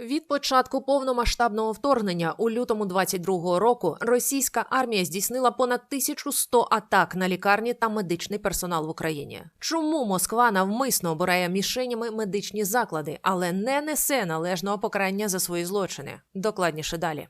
Від початку повномасштабного вторгнення у лютому 22-го року російська армія здійснила понад 1100 атак на лікарні та медичний персонал в Україні. Чому Москва навмисно обирає мішенями медичні заклади, але не несе належного покарання за свої злочини? Докладніше далі.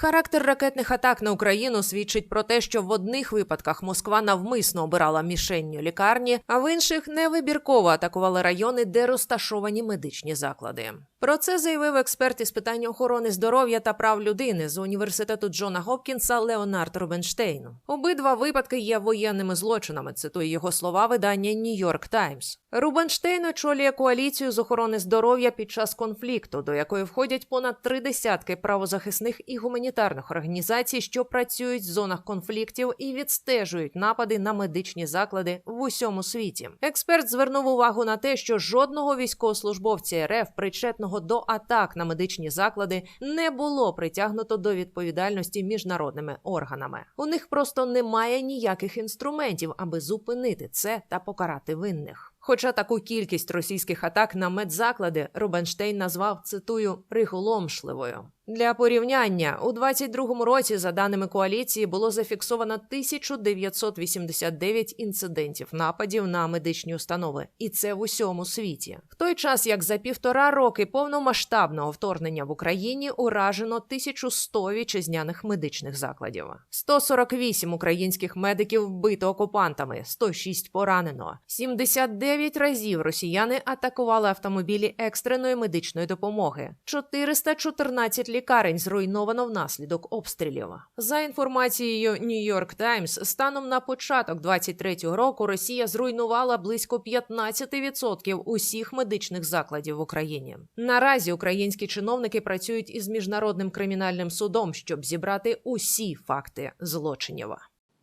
Характер ракетних атак на Україну свідчить про те, що в одних випадках Москва навмисно обирала мішенню лікарні, а в інших невибірково атакували райони, де розташовані медичні заклади. Про це заявив експерт із питань охорони здоров'я та прав людини з університету Джона Гопкінса Леонард Рубенштейн. Обидва випадки є воєнними злочинами. Цитує його слова видання Нью-Йорк Таймс. Рубенштейн очолює коаліцію з охорони здоров'я під час конфлікту, до якої входять понад три десятки правозахисних і гуманітарних організацій, що працюють в зонах конфліктів і відстежують напади на медичні заклади в усьому світі. Експерт звернув увагу на те, що жодного військовослужбовця РФ, причетного до атак на медичні заклади, не було притягнуто до відповідальності міжнародними органами. У них просто немає ніяких інструментів, аби зупинити це та покарати винних. Хоча таку кількість російських атак на медзаклади Рубенштейн назвав цитую приголомшливою. Для порівняння у 22-му році, за даними коаліції, було зафіксовано 1989 інцидентів нападів на медичні установи, і це в усьому світі. В той час, як за півтора роки повномасштабного вторгнення в Україні уражено 1100 вітчизняних медичних закладів, 148 українських медиків вбито окупантами, 106 поранено, 79 разів росіяни атакували автомобілі екстреної медичної допомоги, 414 лікарень зруйновано внаслідок обстрілів. За інформацією New York Times, станом на початок 23-го року Росія зруйнувала близько 15% усіх медичних закладів в Україні. Наразі українські чиновники працюють із міжнародним кримінальним судом, щоб зібрати усі факти злочинів.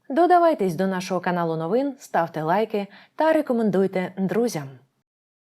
Додавайтесь до нашого каналу новин, ставте лайки та рекомендуйте друзям.